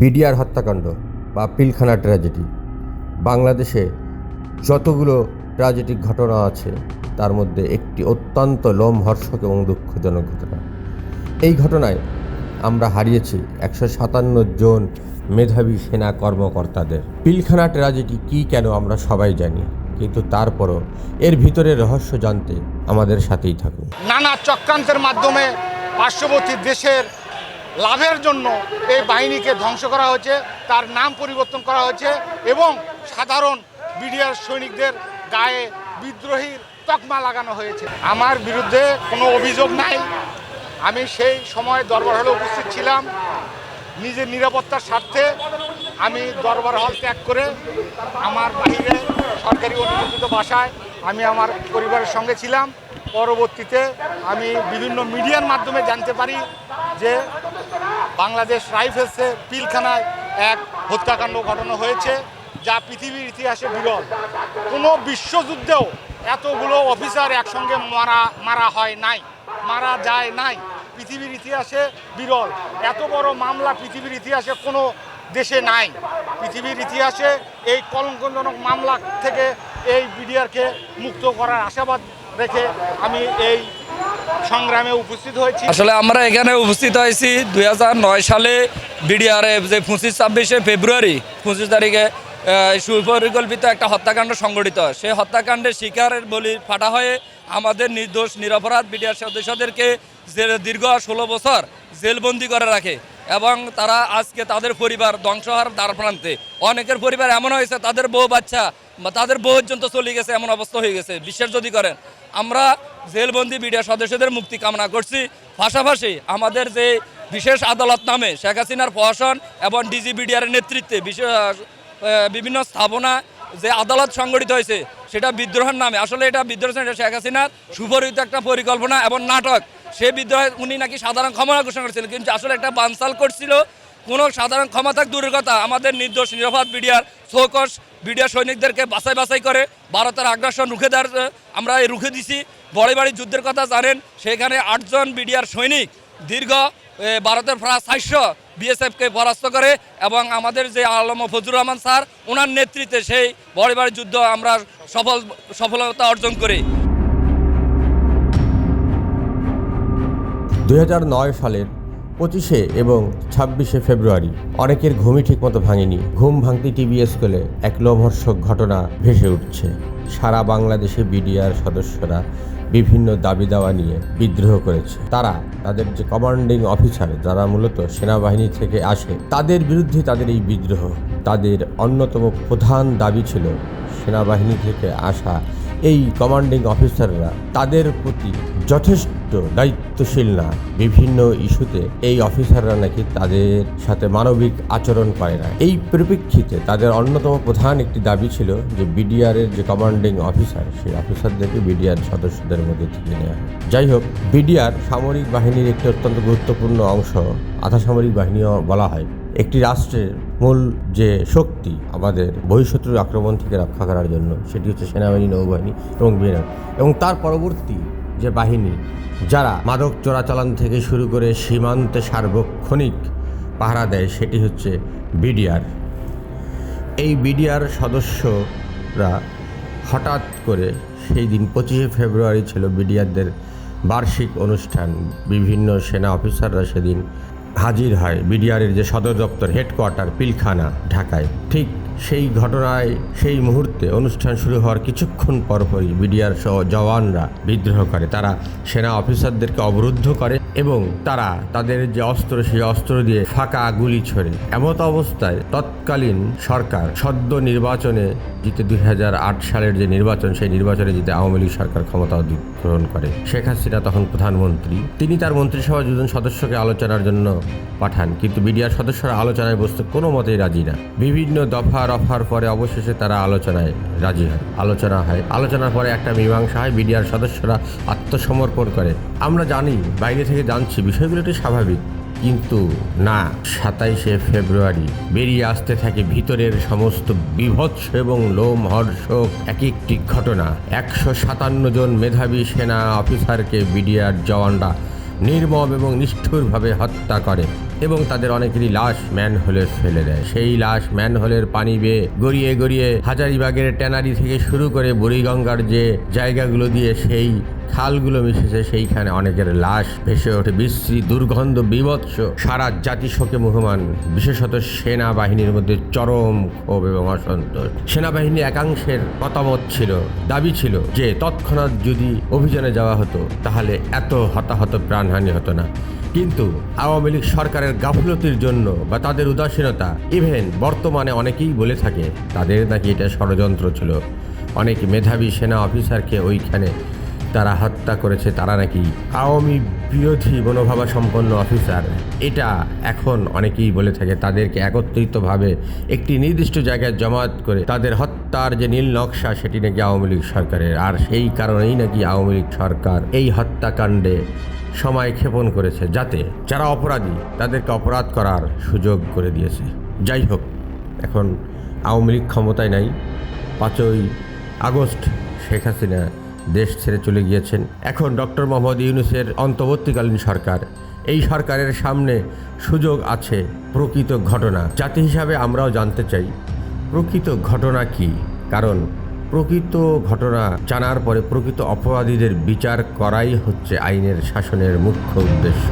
BDR হত্যাকাণ্ড বা Pilkhana tragedy. বাংলাদেশে যতগুলো ট্র্যাজেডিক ঘটনা আছে, তার মধ্যে একটি অত্যন্ত লোমহর্ষক এবং দুঃখজনক ঘটনা। এই ঘটনায় আমরা হারিয়েছি একশো সাতান্ন জন মেধাবী সেনা কর্মকর্তাদের। পিলখানা ট্র্যাজেডি কী কেন আমরা সবাই জানি, কিন্তু তারপরও এর ভিতরে রহস্য জানতে আমাদের সাথেই থাকুন। নানা চক্রান্তের মাধ্যমে পার্শ্ববর্তী দেশের লাভের জন্য এই বাহিনীকে ধ্বংস করা হয়েছে, তার নাম পরিবর্তন করা হয়েছে এবং সাধারণ বিডিআর সৈনিকদের গায়ে বিদ্রোহীর তকমা লাগানো হয়েছে। আমার বিরুদ্ধে কোনো অভিযোগ নাই। আমি সেই সময় দরবার হলে উপস্থিত ছিলাম। নিজের নিরাপত্তার স্বার্থে আমি দরবার হল ত্যাগ করে আমার বাইরে সরকারি অনুমোদিত বাসায় আমি আমার পরিবারের সঙ্গে ছিলাম। পরবর্তীতে আমি বিভিন্ন মিডিয়ার মাধ্যমে জানতে পারি যে বাংলাদেশ রাইফেলসে পিলখানায় এক হত্যাকাণ্ড ঘটানো হয়েছে, যা পৃথিবীর ইতিহাসে বিরল। কোনো বিশ্বযুদ্ধেও এতগুলো অফিসার একসঙ্গে মারা মারা হয় নাই, মারা যায় নাই। পৃথিবীর ইতিহাসে বিরল। এত বড় মামলা পৃথিবীর ইতিহাসে কোনো দেশে নাই। পৃথিবীর ইতিহাসে এই কলঙ্কজনক মামলা থেকে এই বিডিআরকে মুক্ত করার আশাবাদ রেখে আমি এই সংগ্রামে উপস্থিত হয়েছি। আসলে আমরা এখানে উপস্থিত হয়েছি দু হাজার নয় সালে বিডিআর যে পঁচিশ ছাব্বিশে ফেব্রুয়ারি, পঁচিশ তারিখে সুপরিকল্পিত একটা হত্যাকাণ্ড সংগঠিত সেই হত্যাকাণ্ডের শিকারের বলি ফাটা হয়ে আমাদের নির্দোষ, নিরপরাধ বিডিআর সদস্যদেরকে দীর্ঘ ষোলো বছর জেলবন্দি করে রাখে। এবং তারা আজকে তাদের পরিবার ধ্বংস হওয়ার দ্বার প্রান্তে। অনেকের পরিবার এমন হয়েছে, তাদের বউ বাচ্চা, বা তাদের বউ পর্যন্ত চলে গেছে, এমন অবস্থা হয়ে গেছে। বিশ্বাস যদি করেন, আমরা জেলবন্দি মিডিয়া সদস্যদের মুক্তি কামনা করছি। পাশাপাশি আমাদের যে বিশেষ আদালত নামে শেখ হাসিনার প্রশাসন এবং ডিজি বিডিআর নেতৃত্বে বিশেষ বিভিন্ন স্থাপনা যে আদালত সংগঠিত হয়েছে, সেটা বিদ্রোহের নামে। আসলে এটা বিদ্রোহ শেখ হাসিনার সুপরিচিত একটা পরিকল্পনা এবং নাটক। সে বিদ্রোহে উনি নাকি সাধারণ ক্ষমতা ঘোষণা করেছিলেন। কিন্তু আসলে একটা বানসাল করছিল, কোনো সাধারণ ক্ষমতা দূরের কথা। আমাদের নির্দোষ নিরাপদ বিডিআর শোকস বিডিআর সৈনিকদেরকে বাছাই বাছাই করে ভারতের আগ্রাসন রুখে দেওয়ার আমরা এই রুখে দিছি। বড় বাড়ি যুদ্ধের কথা জানেন, সেখানে আটজন বিডিআর সৈনিক দীর্ঘ ভারতের প্রায় চারশো বিএসএফকে পরাস্ত করে এবং আমাদের যে আলম ফজুর রহমান স্যার, ওনার নেতৃত্বে সেই বড় বাড়ি যুদ্ধ আমরা সফল, সফলতা অর্জন করি। দুই হাজার নয় সালের পঁচিশে এবং ছাব্বিশে ফেব্রুয়ারি অনেকের ঘুমই ঠিকমতো ভাঙেনি। ঘুম ভাঙতে টিভি স্কুলে এক লোমহর্ষক ঘটনা ভেসে উঠছে। সারা বাংলাদেশে বিডিআর সদস্যরা বিভিন্ন দাবি দাওয়া নিয়ে বিদ্রোহ করেছে। তারা তাদের যে কমান্ডিং অফিসার যারা মূলত সেনাবাহিনী থেকে আসে, তাদের বিরুদ্ধে তাদের এই বিদ্রোহ। তাদের অন্যতম প্রধান দাবি ছিল সেনাবাহিনী থেকে আসা এই কমান্ডিং অফিসাররা তাদের প্রতি যথেষ্ট দায়িত্বশীল না। বিভিন্ন ইস্যুতে এই অফিসাররা নাকি তাদের সাথে মানবিক আচরণ করে না। এই পরিপ্রেক্ষিতে তাদের অন্যতম প্রধান একটি দাবি ছিল যে বিডিআর এর যে কমান্ডিং অফিসার সেই অফিসারদেরকে বিডিআর সদস্যদের মধ্যে থেকে নেওয়া হয় যাই হোক বিডিআর সামরিক বাহিনীর একটি অত্যন্ত গুরুত্বপূর্ণ অংশ, আধা সামরিক বাহিনীও বলা হয়। একটি রাষ্ট্রের মূল যে শক্তি আমাদের বহিঃশত্রুর আক্রমণ থেকে রক্ষা করার জন্য, সেটি হচ্ছে সেনাবাহিনী, নৌবাহিনী এবং বিমান। এবং তার পরবর্তী যে বাহিনী, যারা মাদক চোরাচালান থেকে শুরু করে সীমান্তে সার্বক্ষণিক পাহারা দেয়, সেটি হচ্ছে বিডিআর। এই বিডিআর সদস্যরা হঠাৎ করে সেই দিন পঁচিশে ফেব্রুয়ারি ছিল বিডিআরদের বার্ষিক অনুষ্ঠান। বিভিন্ন সেনা অফিসাররা সেদিন হাজির হয় বিডিআরের যে সদর দপ্তর হেডকোয়ার্টার পিলখানা ঢাকায়। ঠিক সেই ঘটনায়, সেই মুহূর্তে অনুষ্ঠান শুরু হওয়ার কিছুক্ষণ পরপরই বিডিআর সহ জওয়ানরা বিদ্রোহ করে। তারা সেনা অফিসারদেরকে অবরুদ্ধ করে এবং তারা তাদের যে অস্ত্র, সেই অস্ত্র দিয়ে ফাঁকা গুলি ছোড়ে। এমত অবস্থায় তৎকালীন সরকার সদ্য নির্বাচনে জিতে দুই হাজার আট সালের যে নির্বাচন, সেই নির্বাচনে জিতে আওয়ামী লীগ সরকার ক্ষমতা অধিগ্রহণ করে। শেখ হাসিনা তখন প্রধানমন্ত্রী। তিনি তার মন্ত্রিসভা দুজন সদস্যকে আলোচনার জন্য পাঠান, কিন্তু বিডিআর সদস্যরা আলোচনায় বসতে কোনো মতেই রাজি না। বিভিন্ন দফা রফার পরে অবশেষে তারা আলোচনায় রাজি হয়। আলোচনা হয়। আলোচনার পরে একটা মীমাংসা হয়, বিডিআর সদস্যরা আত্মসমর্পণ করে। আমরা জানি, বাইরে থেকে জানছি, বিষয়গুলো একটু স্বাভাবিক। কিন্তু না, সাতাইশে ফেব্রুয়ারি বেরিয়ে আসতে থাকে ভিতরের সমস্ত বিভৎস এবং লোম লোমহর্ষক এক একটি ঘটনা। একশো সাতান্ন জন মেধাবী সেনা অফিসারকে বিডিআর জওয়ানরা নির্মম এবং নিষ্ঠুরভাবে হত্যা করে এবং তাদের অনেকেরই লাশ ম্যানহোলে ফেলে দেয়। সেই লাশ ম্যানহোলের পানি বেয়ে গড়িয়ে গড়িয়ে হাজারিবাগের ট্যানারি থেকে শুরু করে বুড়িগঙ্গার যে জায়গাগুলো দিয়ে সেই খালগুলো মিশেছে, সেইখানে অনেকের লাশ ভেসে ওঠে। বিশ্রী, দুর্গন্ধ, বিভৎস সারা জাতি শোকে মুহমান। বিশেষত সেনাবাহিনীর মধ্যে চরম ক্ষোভ এবং অসন্তোষ। সেনাবাহিনী একাংশের মতামত ছিল, দাবি ছিল যে তৎক্ষণাৎ যদি অভিযানে যাওয়া হতো, তাহলে এত হতাহত প্রাণহানি হতো না। কিন্তু আওয়ামী লীগ সরকারের গাফলতির জন্য বা তাদের উদাসীনতা, ইভেন বর্তমানে অনেকেই বলে থাকে, তাদের নাকি এটা ষড়যন্ত্র ছিল। অনেক মেধাবী সেনা অফিসারকে ওইখানে তারা হত্যা করেছে তারা নাকি আওয়ামী বিরোধী মনোভাবা সম্পন্ন অফিসার। এটা এখন অনেকেই বলে থাকে, তাদেরকে একত্রিতভাবে একটি নির্দিষ্ট জায়গায় জমায়েত করে তাদের হত্যার যে নীল নকশা সেটি নাকি আওয়ামী লীগ সরকারের। আর সেই কারণেই নাকি আওয়ামী লীগ সরকার এই হত্যাকাণ্ডে সময় ক্ষেপণ করেছে, যাতে যারা অপরাধী তাদেরকে অপরাধ করার সুযোগ করে দিয়েছে। যাই হোক, এখন আওয়ামী লীগ ক্ষমতায় নাই। পাঁচই আগস্ট শেখ হাসিনা দেশ ছেড়ে চলে গিয়েছেন। এখন ডক্টর মোহাম্মদ ইউনুসের অন্তর্বর্তীকালীন সরকার। এই সরকারের সামনে সুযোগ আছে, প্রকৃত ঘটনা। জাতি হিসাবে আমরাও জানতে চাই, প্রকৃত ঘটনা কি? কারণ প্রকৃত ঘটনা জানার পরে প্রকৃত অপরাধীদের বিচার করাই হচ্ছে আইনের শাসনের মুখ্য উদ্দেশ্য।